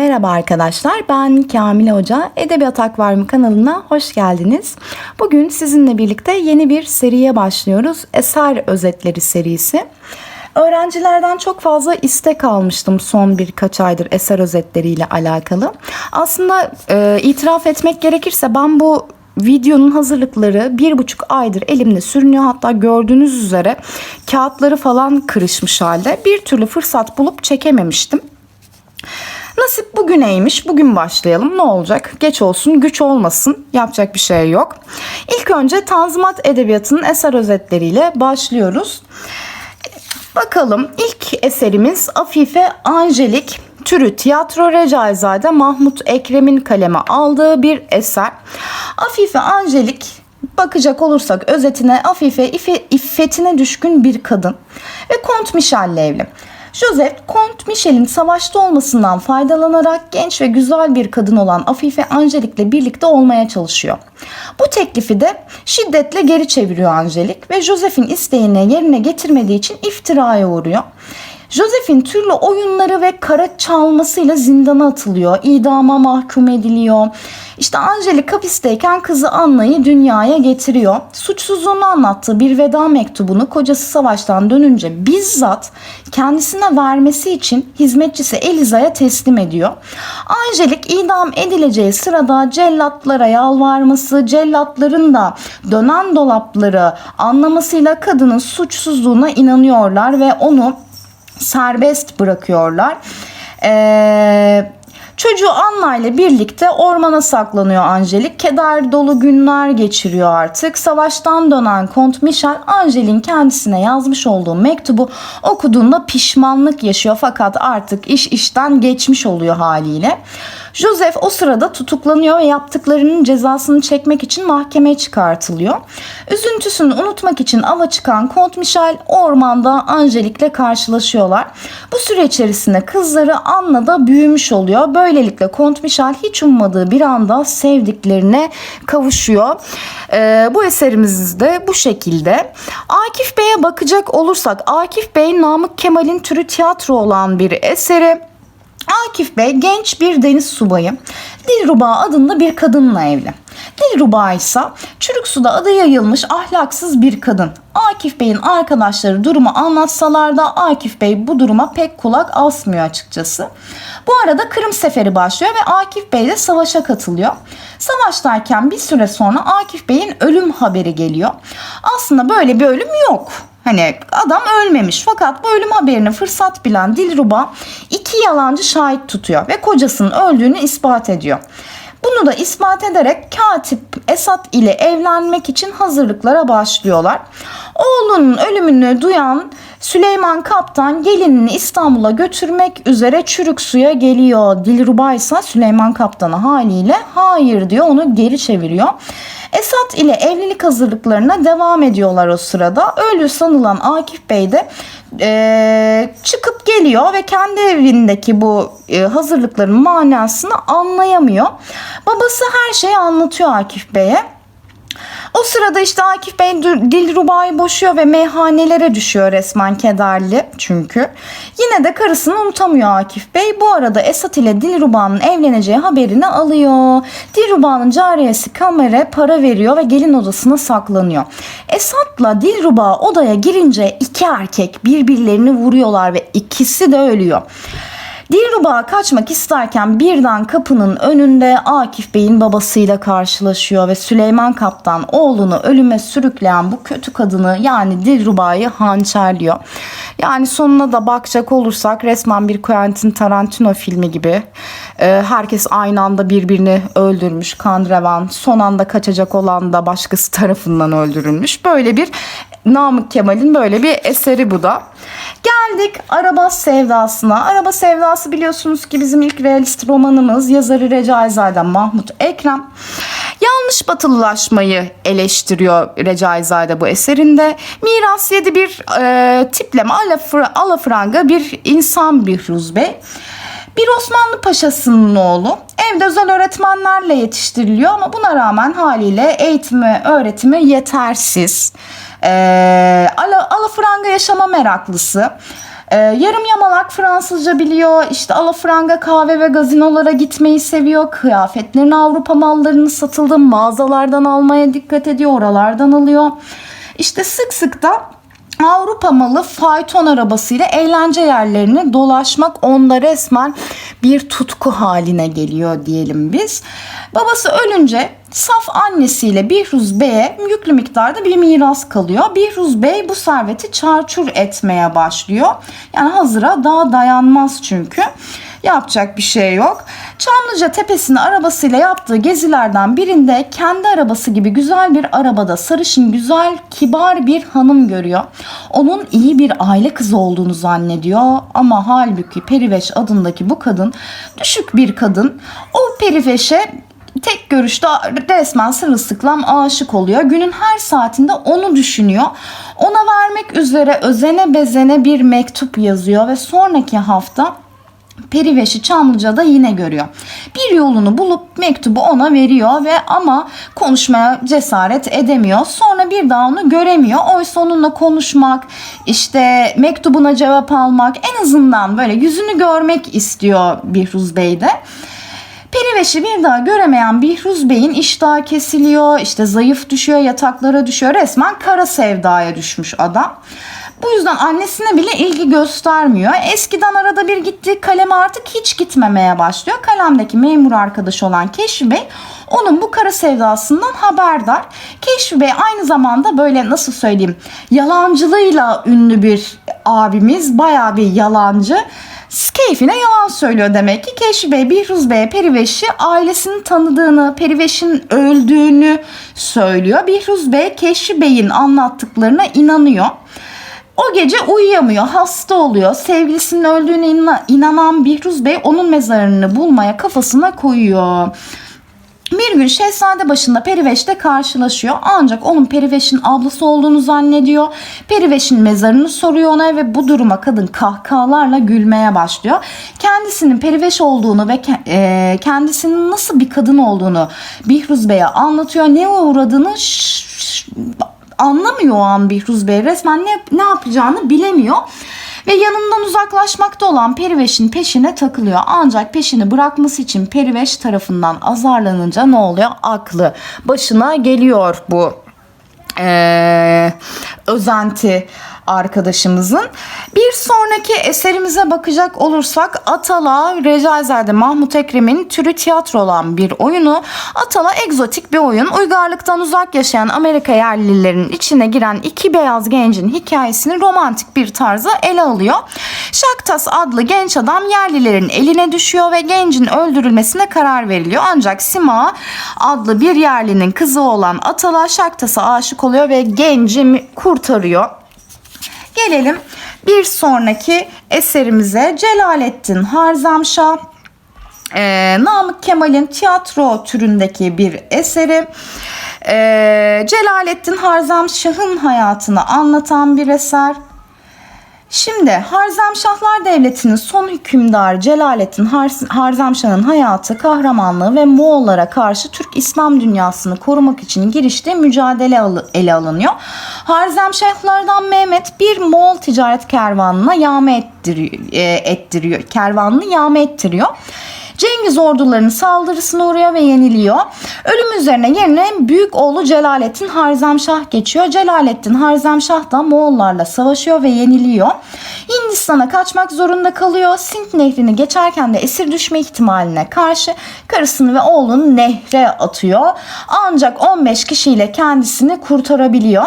Merhaba arkadaşlar, ben Kamile Hoca. Edebiyat Akvaryum kanalına hoş geldiniz. Bugün sizinle birlikte yeni bir seriye başlıyoruz. Eser Özetleri serisi. Öğrencilerden çok fazla istek almıştım son birkaç aydır eser özetleriyle alakalı. Aslında e, itiraf etmek gerekirse ben bu videonun hazırlıkları bir buçuk aydır elimde sürünüyor. Hatta gördüğünüz üzere kağıtları falan kırışmış halde. Bir türlü fırsat bulup çekememiştim. Nasip bugüneymiş. Bugün başlayalım. Ne olacak? Geç olsun, güç olmasın. Yapacak bir şey yok. İlk önce Tanzimat Edebiyatı'nın eser özetleriyle başlıyoruz. Bakalım ilk eserimiz Afife Angelik. Türü tiyatro Recaizade Mahmut Ekrem'in kaleme aldığı bir eser. Afife Angelik bakacak olursak özetine Afife ife, iffetine düşkün bir kadın ve Kont Michel'le evli. Joseph, Kont Michel'in savaşta olmasından faydalanarak genç ve güzel bir kadın olan Afife Angelik'le birlikte olmaya çalışıyor. Bu teklifi de şiddetle geri çeviriyor Angelik ve Joseph'in isteğini yerine getirmediği için iftiraya uğruyor. Joseph'in türlü oyunları ve kara çalmasıyla zindana atılıyor, idama mahkum ediliyor. İşte Angelique hapisteyken kızı Anna'yı dünyaya getiriyor. Suçsuzluğunu anlattığı bir veda mektubunu kocası savaştan dönünce bizzat kendisine vermesi için hizmetçisi Eliza'ya teslim ediyor. Angelique idam edileceği sırada cellatlara yalvarması, cellatların da dönen dolapları anlamasıyla kadının suçsuzluğuna inanıyorlar ve onu serbest bırakıyorlar. Eee Çocuğu Anna ile birlikte ormana saklanıyor Angelik. Keder dolu günler geçiriyor artık. Savaştan dönen Kont Michel Angelik'in kendisine yazmış olduğu mektubu okuduğunda pişmanlık yaşıyor fakat artık iş işten geçmiş oluyor haliyle. Joseph o sırada tutuklanıyor ve yaptıklarının cezasını çekmek için mahkemeye çıkartılıyor. Üzüntüsünü unutmak için ava çıkan Kont Michel ormanda Angelik'le karşılaşıyorlar. Bu süre içerisinde kızları Anna da büyümüş oluyor. Böylelikle Kont Michel hiç ummadığı bir anda sevdiklerine kavuşuyor. Ee, bu eserimiz de bu şekilde. Akif Bey'e bakacak olursak Akif Bey Namık Kemal'in türü tiyatro olan bir eseri. Akif Bey genç bir deniz subayı. Dilruba adında bir kadınla evli. Dilruba ise çürük suda adı yayılmış ahlaksız bir kadın. Akif Bey'in arkadaşları durumu anlatsalar da Akif Bey bu duruma pek kulak asmıyor açıkçası. Bu arada Kırım Seferi başlıyor ve Akif Bey de savaşa katılıyor. Savaştayken bir süre sonra Akif Bey'in ölüm haberi geliyor. Aslında böyle bir ölüm yok. Hani adam ölmemiş fakat bu ölüm haberini fırsat bilen Dilruba iki yalancı şahit tutuyor ve kocasının öldüğünü ispat ediyor. Bunu da ispat ederek katip Esat ile evlenmek için hazırlıklara başlıyorlar. Oğlunun ölümünü duyan Süleyman Kaptan gelinini İstanbul'a götürmek üzere çürük suya geliyor. Dilruba ise Süleyman Kaptan'a haliyle hayır diyor onu geri çeviriyor. Esat ile evlilik hazırlıklarına devam ediyorlar o sırada. Ölü sanılan Akif Bey de e, çıkıp geliyor ve kendi evindeki bu e, hazırlıkların manasını anlayamıyor. Babası her şeyi anlatıyor Akif Bey'e. O sırada işte Akif Bey Dilruba'yı boşuyor ve meyhanelere düşüyor resmen kederli çünkü. Yine de karısını unutamıyor Akif Bey. Bu arada Esat ile Dilruba'nın evleneceği haberini alıyor. Dilruba'nın cariyesi kamera para veriyor ve gelin odasına saklanıyor. Esat'la Dilruba odaya girince iki erkek birbirlerini vuruyorlar ve ikisi de ölüyor. Dilruba kaçmak isterken birden kapının önünde Akif Bey'in babasıyla karşılaşıyor ve Süleyman Kaptan oğlunu ölüme sürükleyen bu kötü kadını yani Dilruba'yı hançerliyor. Yani sonuna da bakacak olursak resmen bir Quentin Tarantino filmi gibi. Ee, herkes aynı anda birbirini öldürmüş, kan revan. Son anda kaçacak olan da başkası tarafından öldürülmüş. Böyle bir Namık Kemal'in böyle bir eseri bu da. Geldik Araba Sevdası'na. Araba Sevdası biliyorsunuz ki bizim ilk realist romanımız. Yazarı Recaizade Mahmut Ekrem. Yanlış batılılaşmayı eleştiriyor Recaizade bu eserinde. Miras yedi bir e, tipleme alafra, alafranga bir insan Bihruz Bey. Bir Osmanlı paşasının oğlu evde özel öğretmenlerle yetiştiriliyor ama buna rağmen haliyle eğitimi, öğretimi yetersiz. E, ala, alafranga yaşama meraklısı. Ee, yarım yamalak Fransızca biliyor. İşte alafranga kahve ve gazinolara gitmeyi seviyor. Kıyafetlerini Avrupa mallarını satıldığı mağazalardan almaya dikkat ediyor. Oralardan alıyor. İşte sık sık da Avrupa malı fayton arabasıyla eğlence yerlerini dolaşmak onda resmen bir tutku haline geliyor diyelim biz. Babası ölünce saf annesiyle Bihruz Bey'e yüklü miktarda bir miras kalıyor. Bihruz Bey bu serveti çarçur etmeye başlıyor. Yani hazıra daha dayanmaz çünkü. Yapacak bir şey yok. Çamlıca tepesine arabasıyla yaptığı gezilerden birinde kendi arabası gibi güzel bir arabada sarışın güzel kibar bir hanım görüyor. Onun iyi bir aile kızı olduğunu zannediyor ama halbuki Periveş adındaki bu kadın düşük bir kadın. O Periveş'e tek görüşte resmen sırılsıklam aşık oluyor. Günün her saatinde onu düşünüyor. Ona vermek üzere özene bezene bir mektup yazıyor ve sonraki hafta Periveş'i Çamlıca'da yine görüyor. Bir yolunu bulup mektubu ona veriyor ve ama konuşmaya cesaret edemiyor. Sonra bir daha onu göremiyor. Oysa onunla konuşmak, işte mektubuna cevap almak, en azından böyle yüzünü görmek istiyor Bihruz Bey de. Periveş'i bir daha göremeyen Bihruz Bey'in iştahı kesiliyor, işte zayıf düşüyor, yataklara düşüyor. Resmen kara sevdaya düşmüş adam. Bu yüzden annesine bile ilgi göstermiyor. Eskiden arada bir gittiği kaleme artık hiç gitmemeye başlıyor. Kalemdeki memur arkadaşı olan Keşfi Bey onun bu kara sevdasından haberdar. Keşfi Bey aynı zamanda böyle nasıl söyleyeyim yalancılığıyla ünlü bir abimiz. Baya bir yalancı. Keyfine yalan söylüyor demek ki. Keşfi Bey, Bihruz Bey, Periveş'i ailesinin tanıdığını, Periveş'in öldüğünü söylüyor. Bihruz Bey, Keşfi Bey'in anlattıklarına inanıyor. O gece uyuyamıyor, hasta oluyor. Sevgilisinin öldüğüne inanan Bihruz Bey onun mezarını bulmaya kafasına koyuyor. Bir gün şehzade başında Periveş'te karşılaşıyor ancak onun Periveş'in ablası olduğunu zannediyor. Periveş'in mezarını soruyor ona ve bu duruma kadın kahkahalarla gülmeye başlıyor. Kendisinin Periveş olduğunu ve e, kendisinin nasıl bir kadın olduğunu Bihruz Bey'e anlatıyor. Ne uğradığını anlamıyor o an Bihruz Bey. Resmen ne, ne yapacağını bilemiyor. Ve yanından uzaklaşmakta olan Periveş'in peşine takılıyor. Ancak peşini bırakması için Periveş tarafından azarlanınca ne oluyor? Aklı başına geliyor bu ee, özenti arkadaşımızın. Bir sonraki eserimize bakacak olursak Atala Recaizade Mahmut Ekrem'in türü tiyatro olan bir oyunu. Atala egzotik bir oyun. Uygarlıktan uzak yaşayan Amerika yerlilerinin içine giren iki beyaz gencin hikayesini romantik bir tarza ele alıyor. Şaktas adlı genç adam yerlilerin eline düşüyor ve gencin öldürülmesine karar veriliyor. Ancak Sima adlı bir yerlinin kızı olan Atala Şaktas'a aşık oluyor ve genci kurtarıyor. Gelelim bir sonraki eserimize Celalettin Harzamşah. Ee, Namık Kemal'in tiyatro türündeki bir eseri. Ee, Celalettin Harzamşah'ın hayatını anlatan bir eser. Şimdi Harzemşahlar Devleti'nin son hükümdarı Celalettin Harzemşah'ın hayatı, kahramanlığı ve Moğollara karşı Türk İslam dünyasını korumak için giriştiği mücadele ele alınıyor. Harzemşahlardan Mehmet bir Moğol ticaret kervanına yağma ettiriyor, e, ettiriyor kervanını yağma ettiriyor. Cengiz ordularının saldırısına uğruyor ve yeniliyor. Ölüm üzerine yerine büyük oğlu Celalettin Harzemşah geçiyor. Celalettin Harzemşah da Moğollarla savaşıyor ve yeniliyor. Hindistan'a kaçmak zorunda kalıyor. Sint nehrini geçerken de esir düşme ihtimaline karşı karısını ve oğlunu nehre atıyor. Ancak 15 kişiyle kendisini kurtarabiliyor.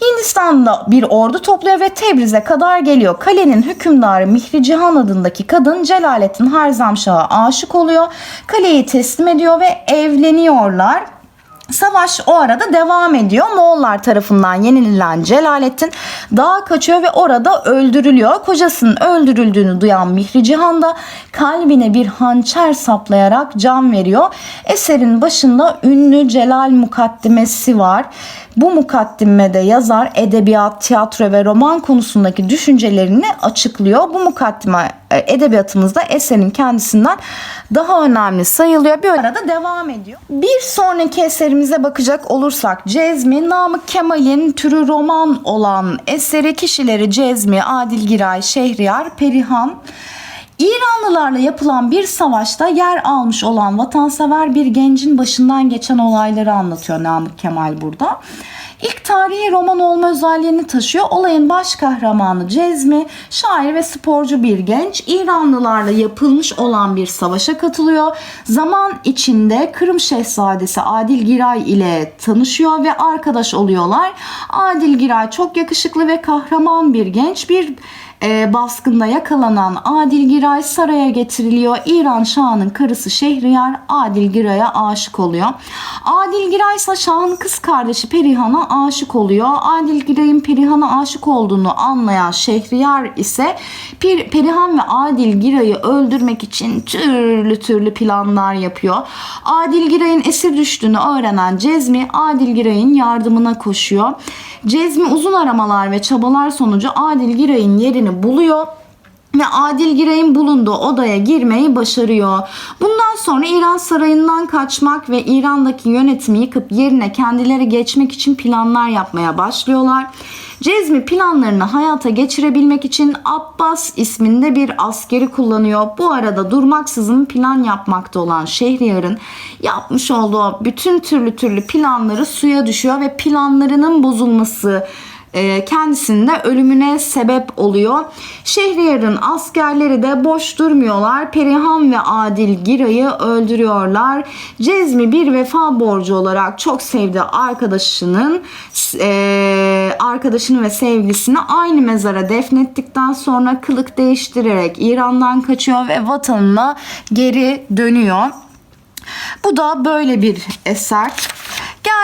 Hindistan'da bir ordu topluyor ve Tebriz'e kadar geliyor. Kalenin hükümdarı Mihri Cihan adındaki kadın Celalettin Harzamşah'a aşık oluyor. Kaleyi teslim ediyor ve evleniyorlar. Savaş o arada devam ediyor. Moğollar tarafından yenilen Celalettin dağa kaçıyor ve orada öldürülüyor. Kocasının öldürüldüğünü duyan Mihri Cihan da kalbine bir hançer saplayarak can veriyor. Eserin başında ünlü Celal mukaddimesi var. Bu mukaddimede yazar edebiyat, tiyatro ve roman konusundaki düşüncelerini açıklıyor. Bu mukaddime e, edebiyatımızda eserin kendisinden daha önemli sayılıyor. Bir arada devam ediyor. Bir sonraki eserimize bakacak olursak Cezmi, Namık Kemal'in türü roman olan eseri kişileri Cezmi, Adil Giray, Şehriyar, Perihan, İranlılarla yapılan bir savaşta yer almış olan vatansever bir gencin başından geçen olayları anlatıyor Namık Kemal burada. İlk tarihi roman olma özelliğini taşıyor. Olayın baş kahramanı Cezmi, şair ve sporcu bir genç. İranlılarla yapılmış olan bir savaşa katılıyor. Zaman içinde Kırım Şehzadesi Adil Giray ile tanışıyor ve arkadaş oluyorlar. Adil Giray çok yakışıklı ve kahraman bir genç. Bir e, baskında yakalanan Adil Giray saraya getiriliyor. İran Şahı'nın karısı Şehriyar Adil Giray'a aşık oluyor. Adil Giray ise Şah'ın kız kardeşi Perihan'a aşık oluyor. Adil Giray'ın Perihan'a aşık olduğunu anlayan Şehriyar ise Pir, Perihan ve Adil Giray'ı öldürmek için türlü türlü planlar yapıyor. Adil Giray'ın esir düştüğünü öğrenen Cezmi Adil Giray'ın yardımına koşuyor. Cezmi uzun aramalar ve çabalar sonucu Adil Giray'ın yerini buluyor ve Adil Giray'ın bulunduğu odaya girmeyi başarıyor. Bundan sonra İran sarayından kaçmak ve İran'daki yönetimi yıkıp yerine kendileri geçmek için planlar yapmaya başlıyorlar. Cezmi planlarını hayata geçirebilmek için Abbas isminde bir askeri kullanıyor. Bu arada durmaksızın plan yapmakta olan Şehriyar'ın yapmış olduğu bütün türlü türlü planları suya düşüyor ve planlarının bozulması kendisinin de ölümüne sebep oluyor. Şehriyar'ın askerleri de boş durmuyorlar. Perihan ve Adil Giray'ı öldürüyorlar. Cezmi bir vefa borcu olarak çok sevdiği arkadaşının e, arkadaşını ve sevgilisini aynı mezara defnettikten sonra kılık değiştirerek İran'dan kaçıyor ve vatanına geri dönüyor. Bu da böyle bir eser.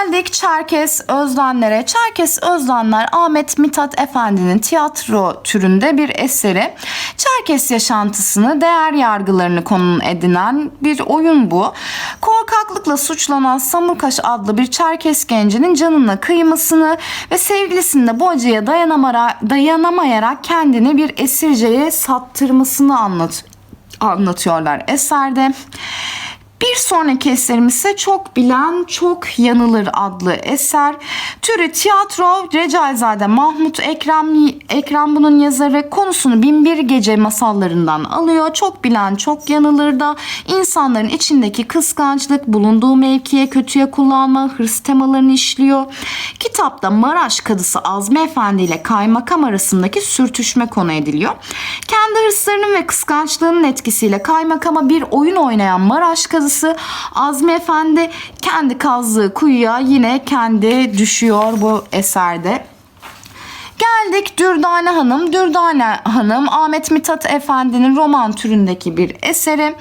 Geldik Çerkes Özdenler'e. Çerkes Özdenler Ahmet Mithat Efendi'nin tiyatro türünde bir eseri. Çerkes yaşantısını, değer yargılarını konu edinen bir oyun bu. Korkaklıkla suçlanan Samurkaş adlı bir Çerkes gencinin canına kıymasını ve sevgilisinin de bu acıya dayanamayarak kendini bir esirceye sattırmasını anlat anlatıyorlar eserde. Bir sonraki eserimiz ise Çok Bilen Çok Yanılır adlı eser. Türü tiyatro Recaizade Mahmut Ekrem, Ekrem bunun yazarı konusunu Binbir Gece masallarından alıyor. Çok Bilen Çok Yanılır da insanların içindeki kıskançlık, bulunduğu mevkiye kötüye kullanma, hırs temalarını işliyor. Kitapta Maraş Kadısı Azmi Efendi ile kaymakam arasındaki sürtüşme konu ediliyor. Kendi hırslarının ve kıskançlığının etkisiyle kaymakama bir oyun oynayan Maraş Kadısı yazısı Azmi Efendi kendi kazdığı kuyuya yine kendi düşüyor bu eserde. Geldik Dürdane Hanım. Dürdane Hanım Ahmet Mithat Efendi'nin roman türündeki bir eseri.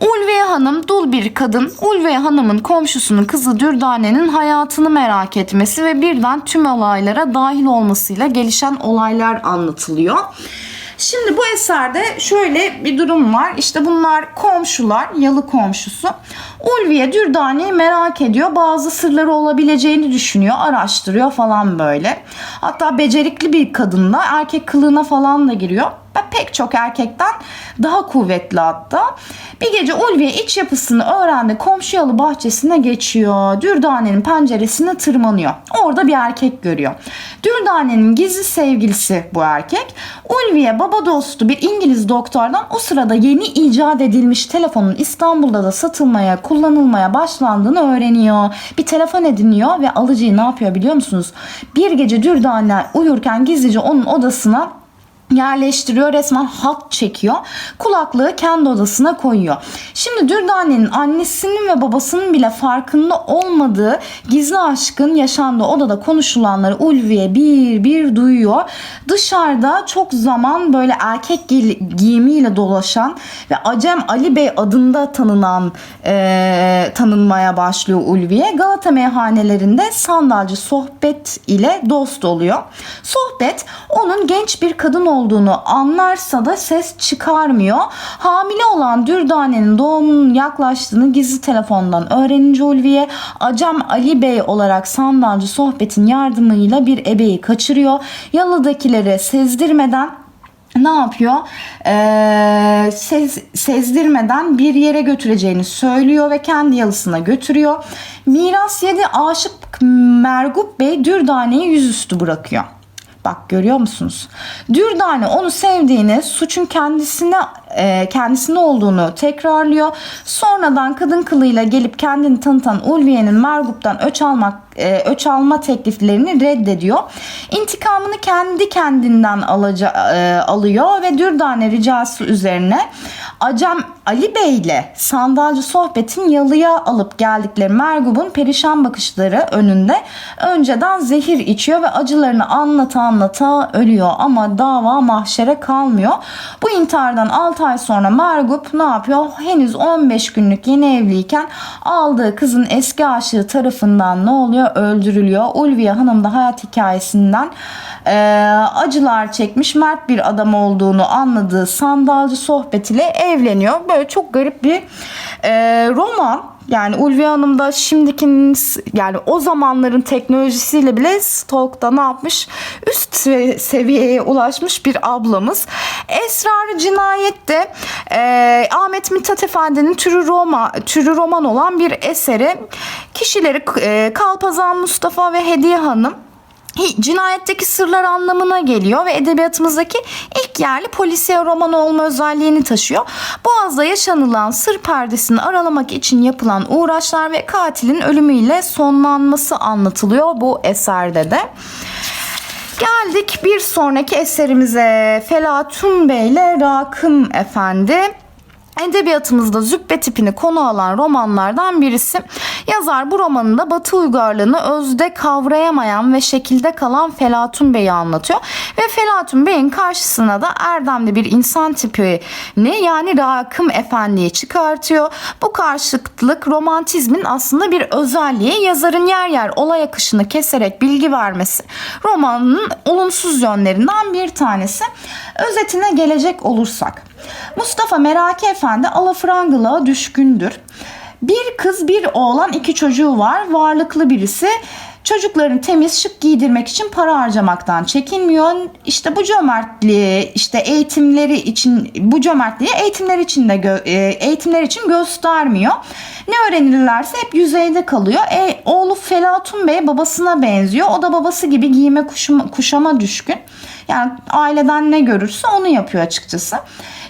Ulviye Hanım dul bir kadın. Ulviye Hanım'ın komşusunun kızı Dürdane'nin hayatını merak etmesi ve birden tüm olaylara dahil olmasıyla gelişen olaylar anlatılıyor. Şimdi bu eserde şöyle bir durum var. İşte bunlar komşular, yalı komşusu. Ulviye Dürdane'yi merak ediyor. Bazı sırları olabileceğini düşünüyor, araştırıyor falan böyle. Hatta becerikli bir kadınla erkek kılığına falan da giriyor pek çok erkekten daha kuvvetli hatta. Bir gece Ulviye iç yapısını öğrendi. Komşu yalı bahçesine geçiyor. Dürdane'nin penceresine tırmanıyor. Orada bir erkek görüyor. Dürdane'nin gizli sevgilisi bu erkek. Ulviye baba dostu bir İngiliz doktordan o sırada yeni icat edilmiş telefonun İstanbul'da da satılmaya, kullanılmaya başlandığını öğreniyor. Bir telefon ediniyor ve alıcıyı ne yapıyor biliyor musunuz? Bir gece Dürdane uyurken gizlice onun odasına yerleştiriyor resmen hat çekiyor. Kulaklığı kendi odasına koyuyor. Şimdi Dürdane'nin annesinin ve babasının bile farkında olmadığı gizli aşkın yaşandığı odada konuşulanları Ulviye bir bir duyuyor. Dışarıda çok zaman böyle erkek giyimiyle dolaşan ve Acem Ali Bey adında tanınan e, tanınmaya başlıyor Ulviye. Galata meyhanelerinde sandalcı sohbet ile dost oluyor. Sohbet onun genç bir kadın olduğunu anlarsa da ses çıkarmıyor. Hamile olan Dürdane'nin doğumunun yaklaştığını gizli telefondan öğrenince Ulviye Acem Ali Bey olarak sandalcı sohbetin yardımıyla bir ebeyi kaçırıyor. Yalıdakileri sezdirmeden ne yapıyor? Ee, sez, sezdirmeden bir yere götüreceğini söylüyor ve kendi yalısına götürüyor. Miras yedi aşık Mergup Bey Dürdane'yi yüzüstü bırakıyor. Bak görüyor musunuz? Dürdane onu sevdiğini, suçun kendisine e, kendisine olduğunu tekrarlıyor. Sonradan kadın kılığıyla gelip kendini tanıtan Ulviye'nin Mergup'tan öç almak e, öç alma tekliflerini reddediyor. İntikamını kendi kendinden alaca, e, alıyor ve Dürdane ricası üzerine Acem Ali Bey ile sandalcı sohbetin yalıya alıp geldikleri Mergup'un perişan bakışları önünde önceden zehir içiyor ve acılarını anlata anlata ölüyor ama dava mahşere kalmıyor. Bu intihardan 6 ay sonra Mergup ne yapıyor? Henüz 15 günlük yeni evliyken aldığı kızın eski aşığı tarafından ne oluyor? Öldürülüyor. Ulviye Hanım da hayat hikayesinden e, acılar çekmiş mert bir adam olduğunu anladığı sandalcı sohbetiyle evleniyor. Böyle çok garip bir e, roman. Yani Ulviye Hanım da şimdikinin yani o zamanların teknolojisiyle bile Stalk'ta ne yapmış? Üst seviyeye ulaşmış bir ablamız. Esrarı Cinayet'te e, Ahmet Mithat Efendi'nin türü, Roma, türü roman olan bir eseri. Kişileri e, Kalpazan Mustafa ve Hediye Hanım cinayetteki sırlar anlamına geliyor ve edebiyatımızdaki ilk yerli polisiye roman olma özelliğini taşıyor. Boğaz'da yaşanılan sır perdesini aralamak için yapılan uğraşlar ve katilin ölümüyle sonlanması anlatılıyor bu eserde de. Geldik bir sonraki eserimize Felatun Bey ile Rakım Efendi. Edebiyatımızda züppe tipini konu alan romanlardan birisi. Yazar bu romanında Batı uygarlığını özde kavrayamayan ve şekilde kalan Felatun Bey'i anlatıyor. Ve Felatun Bey'in karşısına da erdemli bir insan tipi ne yani Rakım Efendi'yi çıkartıyor. Bu karşıtlık romantizmin aslında bir özelliği. Yazarın yer yer olay akışını keserek bilgi vermesi romanın olumsuz yönlerinden bir tanesi. Özetine gelecek olursak. Mustafa Meraki Efendi alafrangılığa düşkündür. Bir kız bir oğlan iki çocuğu var. Varlıklı birisi. Çocuklarını temiz şık giydirmek için para harcamaktan çekinmiyor. İşte bu cömertliği işte eğitimleri için bu cömertliği eğitimler için de e, eğitimler için göstermiyor. Ne öğrenirlerse hep yüzeyde kalıyor. E, oğlu Felatun Bey babasına benziyor. O da babası gibi giyime kuşama, kuşama düşkün. Yani aileden ne görürse onu yapıyor açıkçası.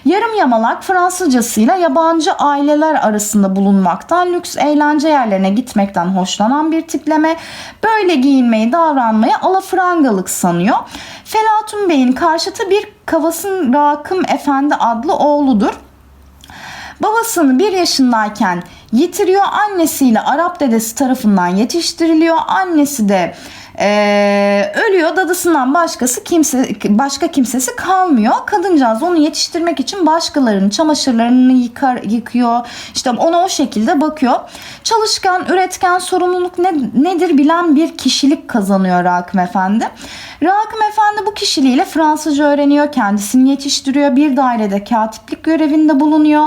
Yarım yamalak Fransızcasıyla yabancı aileler arasında bulunmaktan, lüks eğlence yerlerine gitmekten hoşlanan bir tipleme. Böyle giyinmeyi, davranmayı alafrangalık sanıyor. Felatun Bey'in karşıtı bir Kavasın Rakım Efendi adlı oğludur. Babasını bir yaşındayken yitiriyor. Annesiyle Arap dedesi tarafından yetiştiriliyor. Annesi de ee, ölüyor dadısından başkası kimse başka kimsesi kalmıyor. Kadıncağız onu yetiştirmek için başkalarının çamaşırlarını yıkar yıkıyor. İşte ona o şekilde bakıyor. Çalışkan, üretken, sorumluluk ne, nedir bilen bir kişilik kazanıyor Rakım Efendi. Rakım Efendi bu kişiliğiyle Fransızca öğreniyor, kendisini yetiştiriyor, bir dairede katiplik görevinde bulunuyor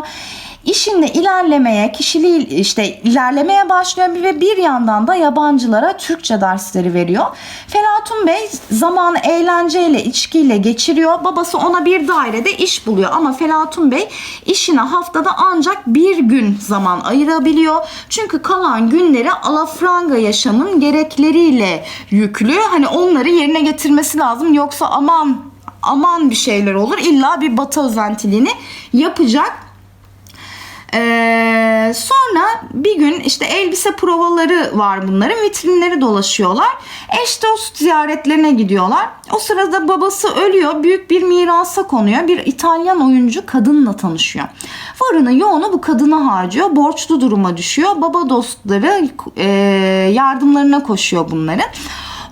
işinde ilerlemeye, kişiliği işte ilerlemeye başlıyor ve bir yandan da yabancılara Türkçe dersleri veriyor. Felatun Bey zamanı eğlenceyle, içkiyle geçiriyor. Babası ona bir dairede iş buluyor ama Felatun Bey işine haftada ancak bir gün zaman ayırabiliyor. Çünkü kalan günleri alafranga yaşamın gerekleriyle yüklü. Hani onları yerine getirmesi lazım. Yoksa aman aman bir şeyler olur. İlla bir batı özentiliğini yapacak. Ee, sonra bir gün işte elbise provaları var bunların. Vitrinleri dolaşıyorlar. Eş dost ziyaretlerine gidiyorlar. O sırada babası ölüyor. Büyük bir mirasa konuyor. Bir İtalyan oyuncu kadınla tanışıyor. Varını yoğunu bu kadına harcıyor. Borçlu duruma düşüyor. Baba dostları e, yardımlarına koşuyor bunların.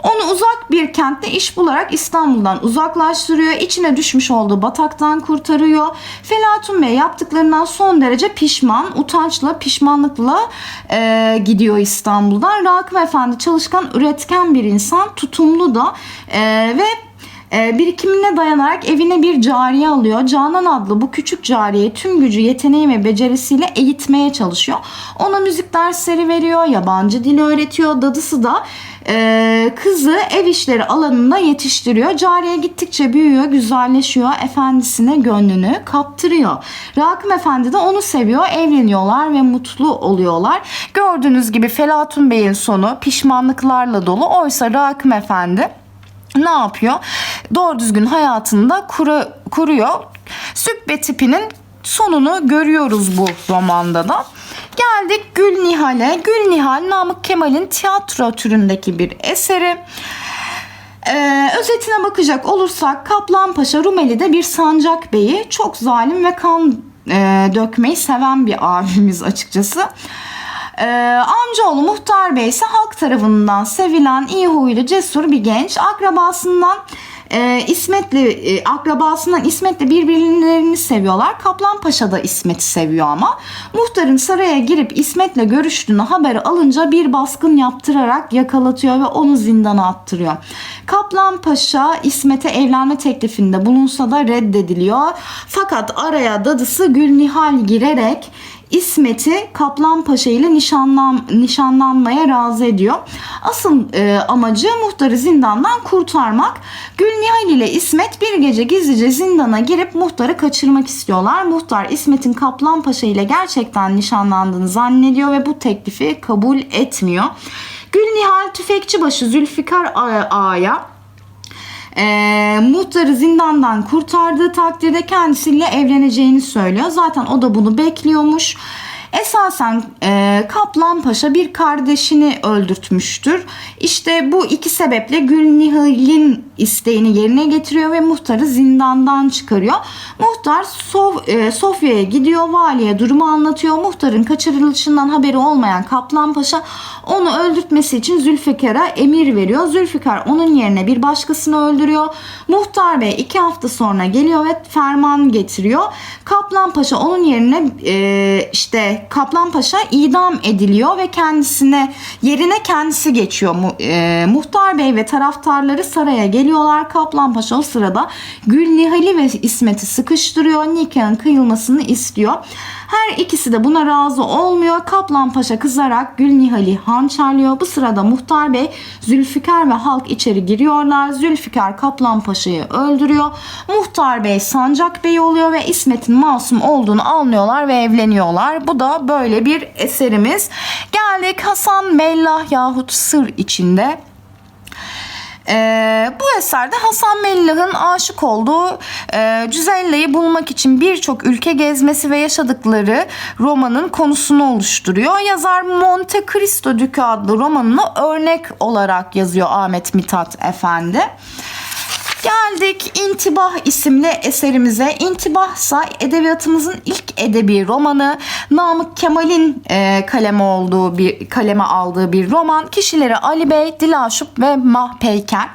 Onu uzak bir kentte iş bularak İstanbul'dan uzaklaştırıyor. İçine düşmüş olduğu bataktan kurtarıyor. Felatun Bey yaptıklarından son derece pişman, utançla, pişmanlıkla e, gidiyor İstanbul'dan. Rakım Efendi çalışkan, üretken bir insan, tutumlu da e, ve birikimine dayanarak evine bir cariye alıyor. Canan adlı bu küçük cariyeyi tüm gücü, yeteneği ve becerisiyle eğitmeye çalışıyor. Ona müzik dersleri veriyor, yabancı dil öğretiyor. Dadısı da e, kızı ev işleri alanında yetiştiriyor. Cariye gittikçe büyüyor, güzelleşiyor. Efendisine gönlünü kaptırıyor. Rakım Efendi de onu seviyor. Evleniyorlar ve mutlu oluyorlar. Gördüğünüz gibi Felatun Bey'in sonu pişmanlıklarla dolu. Oysa Rakım Efendi ne yapıyor? Doğru düzgün hayatında kuru, kuruyor. Sübbe tipinin sonunu görüyoruz bu romanda da. Geldik Gül Nihal'e. Gül Nihal Namık Kemal'in tiyatro türündeki bir eseri. Ee, özetine bakacak olursak Kaplan Paşa Rumeli'de bir sancak beyi çok zalim ve kan e, dökmeyi seven bir abimiz açıkçası. Ee, amcaoğlu Muhtar Bey ise halk tarafından sevilen iyi huylu cesur bir genç akrabasından e, İsmet'le e, akrabasından İsmet'le birbirlerini seviyorlar. Kaplan Paşa da İsmet'i seviyor ama muhtarın saraya girip İsmet'le görüştüğünü haberi alınca bir baskın yaptırarak yakalatıyor ve onu zindana attırıyor. Kaplan Paşa İsmet'e evlenme teklifinde bulunsa da reddediliyor. Fakat araya dadısı Gülnihal girerek İsmet'i Kaplan Paşa ile nişanlan, nişanlanmaya razı ediyor. Asıl e, amacı muhtarı zindandan kurtarmak. Gülnihal ile İsmet bir gece gizlice zindana girip muhtarı kaçırmak istiyorlar. Muhtar İsmet'in Kaplan Paşa ile gerçekten nişanlandığını zannediyor ve bu teklifi kabul etmiyor. Gülnihal tüfekçibaşı Zülfikar Ağa'ya e, muhtarı zindandan kurtardığı takdirde kendisiyle evleneceğini söylüyor. Zaten o da bunu bekliyormuş. Esasen e, Kaplan Paşa bir kardeşini öldürtmüştür. İşte bu iki sebeple Gülnihal'in isteğini yerine getiriyor ve muhtarı zindandan çıkarıyor. Muhtar Sof, e, Sofya'ya gidiyor, valiye durumu anlatıyor. Muhtarın kaçırılışından haberi olmayan Kaplan Paşa onu öldürtmesi için Zülfikar'a emir veriyor. Zülfikar onun yerine bir başkasını öldürüyor. Muhtar Bey iki hafta sonra geliyor ve ferman getiriyor. Kaplan Paşa onun yerine e, işte Kaplan Paşa idam ediliyor ve kendisine yerine kendisi geçiyor. E, Muhtar Bey ve taraftarları saraya geliyorlar. Kaplan Paşa o sırada Gül Nihali ve İsmet'i sıkıştırıyor. Nikahın kıyılmasını istiyor. Her ikisi de buna razı olmuyor. Kaplan Paşa kızarak Gül Nihal'i hançerliyor. Bu sırada Muhtar Bey, Zülfikar ve halk içeri giriyorlar. Zülfikar Kaplan Paşa'yı öldürüyor. Muhtar Bey Sancak Bey oluyor ve İsmet'in masum olduğunu anlıyorlar ve evleniyorlar. Bu da böyle bir eserimiz. Geldik Hasan Mellah yahut Sır içinde. Ee, bu eserde Hasan Mellah'ın aşık olduğu e, Cüzella'yı bulmak için birçok ülke gezmesi ve yaşadıkları romanın konusunu oluşturuyor. Yazar Monte Cristo Dükü adlı romanını örnek olarak yazıyor Ahmet Mithat Efendi. Geldik İntibah isimli eserimize. İntibah ise edebiyatımızın ilk edebi romanı. Namık Kemal'in e, kaleme olduğu bir kaleme aldığı bir roman. Kişileri Ali Bey, Dilaşup ve Mahpeyker.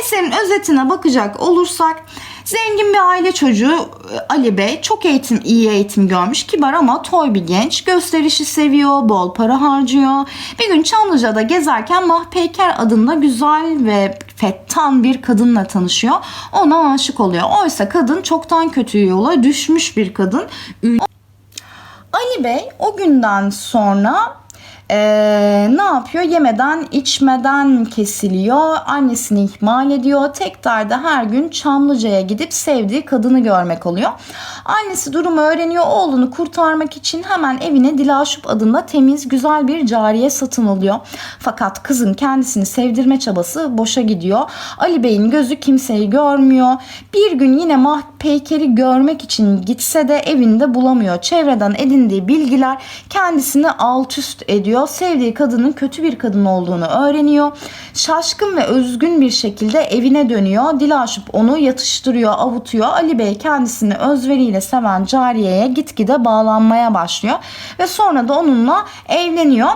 Eserin özetine bakacak olursak zengin bir aile çocuğu e, Ali Bey çok eğitim iyi eğitim görmüş kibar ama toy bir genç gösterişi seviyor bol para harcıyor. Bir gün Çamlıca'da gezerken Mahpeyker adında güzel ve fettan bir kadınla tanışıyor. Ona aşık oluyor. Oysa kadın çoktan kötü yola düşmüş bir kadın. Ali Bey o günden sonra ee, ne yapıyor? Yemeden içmeden kesiliyor. Annesini ihmal ediyor. Tek derdi her gün Çamlıca'ya gidip sevdiği kadını görmek oluyor. Annesi durumu öğreniyor. Oğlunu kurtarmak için hemen evine Dilaşup adında temiz güzel bir cariye satın alıyor. Fakat kızın kendisini sevdirme çabası boşa gidiyor. Ali Bey'in gözü kimseyi görmüyor. Bir gün yine Mahpeyker'i görmek için gitse de evinde bulamıyor. Çevreden edindiği bilgiler kendisini alt üst ediyor sevdiği kadının kötü bir kadın olduğunu öğreniyor. Şaşkın ve özgün bir şekilde evine dönüyor. Dilaşup onu yatıştırıyor, avutuyor. Ali Bey kendisini özveriyle seven cariyeye gitgide bağlanmaya başlıyor. Ve sonra da onunla evleniyor.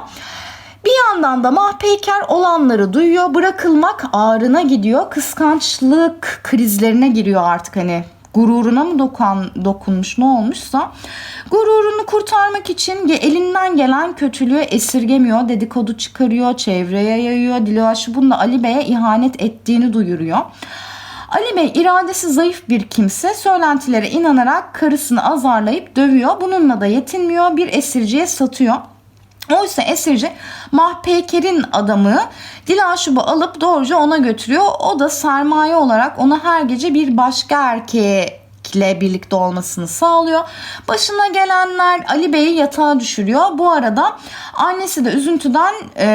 Bir yandan da Mahpeyker olanları duyuyor. Bırakılmak ağrına gidiyor. Kıskançlık krizlerine giriyor artık hani gururuna mı dokan, dokunmuş ne olmuşsa gururunu kurtarmak için elinden gelen kötülüğü esirgemiyor. Dedikodu çıkarıyor, çevreye yayıyor. Diloaşı bununla Ali Bey'e ihanet ettiğini duyuruyor. Ali Bey iradesi zayıf bir kimse söylentilere inanarak karısını azarlayıp dövüyor. Bununla da yetinmiyor bir esirciye satıyor. Oysa esirci Mahpeker'in adamı Dilaşub'u alıp doğruca ona götürüyor. O da sermaye olarak ona her gece bir başka erkeğe ile birlikte olmasını sağlıyor. Başına gelenler Ali Bey'i yatağa düşürüyor. Bu arada annesi de üzüntüden e,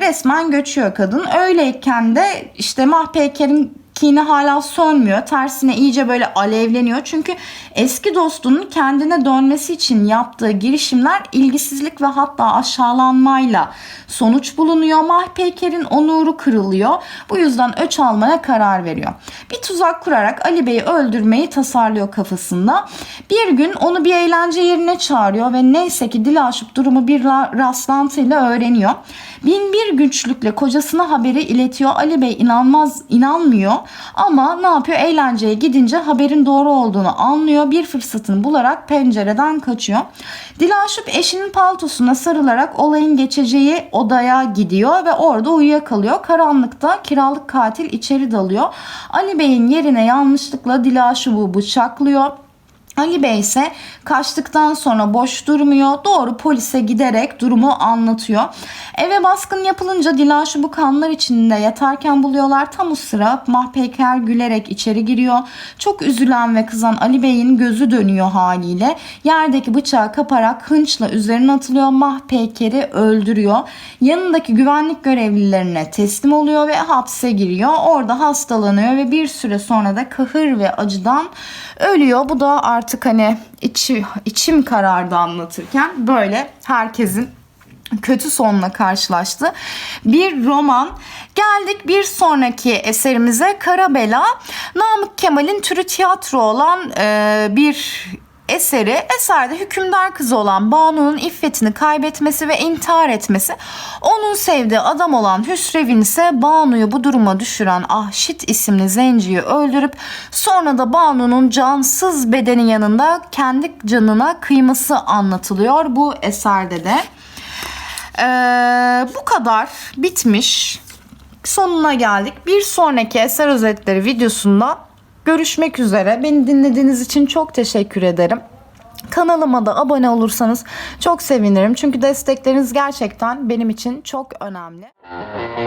resmen göçüyor kadın. Öyleyken de işte Mahpeker'in kini hala sönmüyor. Tersine iyice böyle alevleniyor. Çünkü eski dostunun kendine dönmesi için yaptığı girişimler ilgisizlik ve hatta aşağılanmayla sonuç bulunuyor. Mahpeyker'in onuru kırılıyor. Bu yüzden öç almaya karar veriyor. Bir tuzak kurarak Ali Bey'i öldürmeyi tasarlıyor kafasında. Bir gün onu bir eğlence yerine çağırıyor ve neyse ki Dilaşıp durumu bir la- rastlantıyla öğreniyor. Bin bir güçlükle kocasına haberi iletiyor. Ali Bey inanmaz, inanmıyor ama ne yapıyor? Eğlenceye gidince haberin doğru olduğunu anlıyor. Bir fırsatını bularak pencereden kaçıyor. Dilaşıp eşinin paltosuna sarılarak olayın geçeceği odaya gidiyor ve orada uyuyakalıyor. Karanlıkta kiralık katil içeri dalıyor. Ali Bey'in yerine yanlışlıkla Dilaşıp'ı bıçaklıyor. Ali Bey ise kaçtıktan sonra boş durmuyor. Doğru polise giderek durumu anlatıyor. Eve baskın yapılınca Dilaş'ı bu kanlar içinde yatarken buluyorlar. Tam o sıra Mahpeker gülerek içeri giriyor. Çok üzülen ve kızan Ali Bey'in gözü dönüyor haliyle. Yerdeki bıçağı kaparak hınçla üzerine atılıyor. Mahpeker'i öldürüyor. Yanındaki güvenlik görevlilerine teslim oluyor ve hapse giriyor. Orada hastalanıyor ve bir süre sonra da kahır ve acıdan ölüyor. Bu da artık hani içi, içim karardı anlatırken böyle herkesin kötü sonla karşılaştı. Bir roman. Geldik bir sonraki eserimize Karabela. Namık Kemal'in türü tiyatro olan e, bir eseri eserde hükümdar kızı olan Banu'nun iffetini kaybetmesi ve intihar etmesi onun sevdiği adam olan Hüsrev'in ise Banu'yu bu duruma düşüren Ahşit isimli zenciyi öldürüp sonra da Banu'nun cansız bedeni yanında kendi canına kıyması anlatılıyor bu eserde de. Ee, bu kadar bitmiş. Sonuna geldik. Bir sonraki eser özetleri videosunda Görüşmek üzere. Beni dinlediğiniz için çok teşekkür ederim. Kanalıma da abone olursanız çok sevinirim. Çünkü destekleriniz gerçekten benim için çok önemli. Müzik